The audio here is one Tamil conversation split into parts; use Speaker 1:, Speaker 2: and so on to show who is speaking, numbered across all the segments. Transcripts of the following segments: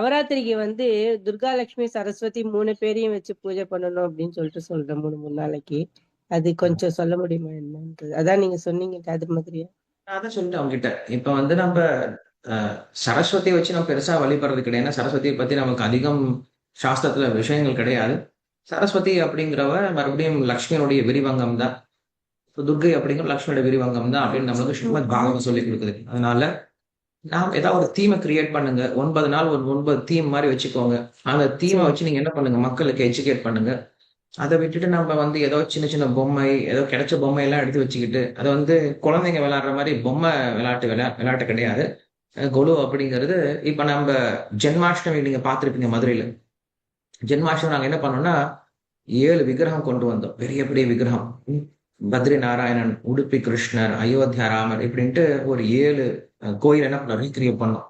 Speaker 1: நவராத்திரிக்கு வந்து துர்கா லட்சுமி சரஸ்வதி மூணு பேரையும் வச்சு பூஜை பண்ணணும் அப்படின்னு சொல்லிட்டு சொல்றேன் மூணு மூணு நாளைக்கு. அது கொஞ்சம் சொல்ல முடியுமா என்னன்றது? அதான் நீங்க சொன்னீங்க அது மாதிரியா?
Speaker 2: அதான் சொல்லிட்டேன் அவங்ககிட்ட. இப்ப வந்து நம்ம அஹ், சரஸ்வதியை வச்சு நம்ம பெருசா வழிபடுறது கிடையாது. சரஸ்வதியை பத்தி நமக்கு அதிகம் சாஸ்திரத்துல விஷயங்கள் கிடையாது. சரஸ்வதி அப்படிங்கிறவ மறுபடியும் லக்ஷ்மியினுடைய விரிவங்கம் தான். இப்போ துர்கை அப்படிங்கிற லக்ஷ்மியோட விரிவங்கம் தான் அப்படின்னு நம்மளுக்கு ஸ்ரீமத் பாகவதம் சொல்லி கொடுக்குது. அதனால நாம் ஏதாவது ஒரு தீமை கிரியேட் பண்ணுங்க. ஒன்பது நாள் ஒரு ஒன்பது தீம் மாதிரி வச்சுக்கோங்க. அந்த தீமை வச்சு நீங்க என்ன பண்ணுங்க? மக்களுக்கு எஜுகேட் பண்ணுங்க. அதை விட்டுட்டு நம்ம வந்து ஏதோ சின்ன சின்ன பொம்மை ஏதோ கிடைச்ச பொம்மை எல்லாம் எடுத்து வச்சுக்கிட்டு அதை வந்து குழந்தைங்க விளையாடுற மாதிரி பொம்மை விளையாட்டு விளையா விளையாட்டு கிடையாது. கொலு அப்படிங்கிறது இப்ப நம்ம ஜென்மாஷ்டமி நீங்க பார்த்துருப்பீங்க மதுரையில. ஜென்மாஷ்டமி நாங்க என்ன பண்ணோம்னா ஏழு விக்கிரகம் கொண்டு வந்தோம். பெரிய பெரிய விக்கிரகம். ம். பத்ரி நாராயணன் உடுப்பி கிருஷ்ணர் அயோத்தியா ராமர் இப்படின்ட்டு ஒரு ஏழு கோயில் என்ன பண்ண ரீக்ரியேட் பண்ணோம்.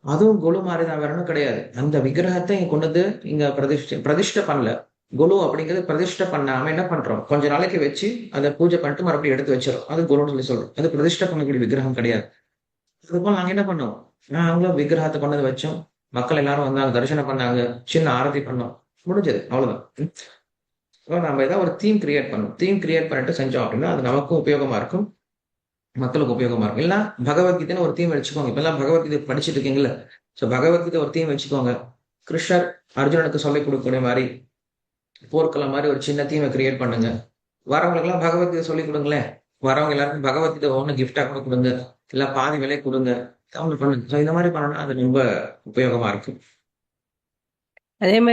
Speaker 2: அதுவும் குழு மாதிரி தான் வேற கிடையாது. அந்த விக்கிரகத்தை இங்க கொண்டு வந்து இங்க பிரதிஷ்ட பிரதிஷ்டை பண்ணல. குலு அப்படிங்கிறது பிரதிஷ்டை பண்ணாம என்ன பண்றோம்? கொஞ்ச நாளைக்கு வச்சு அதை பூஜை பண்ணிட்டு மறுபடியும் எடுத்து வச்சிடும் அது குருன்னு சொல்லி சொல்றோம். அது பிரதிஷ்டை பண்ணக்கூடிய விக்கிரகம் கிடையாது. அதுபோல் நாங்க என்ன பண்ணோம்? நாங்களும் விக்கிரகத்தை கொண்டு வந்து வச்சோம். மக்கள் எல்லாரும் வந்தாங்க தரிசனம் பண்ணாங்க. சின்ன ஆரத்தி பண்ணோம். முடிஞ்சது. அவ்வளவுதான். ஸோ நம்ம ஏதாவது ஒரு தீம் கிரியேட் பண்ணணும். தீம் கிரியேட் பண்ணிட்டு செஞ்சோம் அப்படின்னா அது நமக்கும் உபயோகமா இருக்கும். மக்களுக்கு உபயோகமா இருக்கும். இல்லைன்னா பகவத்கீதைன்னு ஒரு தீம் வச்சுக்கோங்க. இப்பெல்லாம் பகவத்கீதை படிச்சுட்டு இருக்கீங்கல்ல. ஸோ பகவத்கீதை ஒரு தீம் வச்சுக்கோங்க. கிருஷ்ணர் அர்ஜுனனுக்கு சொல்லிக் கொடுக்கக்கூடிய மாதிரி போர்க்களம் மாதிரி ஒரு சின்ன தீமை கிரியேட் பண்ணுங்க. வரவங்களுக்கெல்லாம் பகவத்கீதை சொல்லிக் கொடுங்களேன். வரவங்க எல்லாருக்கும் பகவத்கீதை ஒன்று கிஃப்டா கூட கொடுங்க. இல்ல பாதி விலை கொடுங்க. அவங்களுக்கு பண்ணுங்க. ஸோ இந்த மாதிரி பண்ணோம்னா அது ரொம்ப உபயோகமா இருக்கும்.
Speaker 1: அதே மாதிரி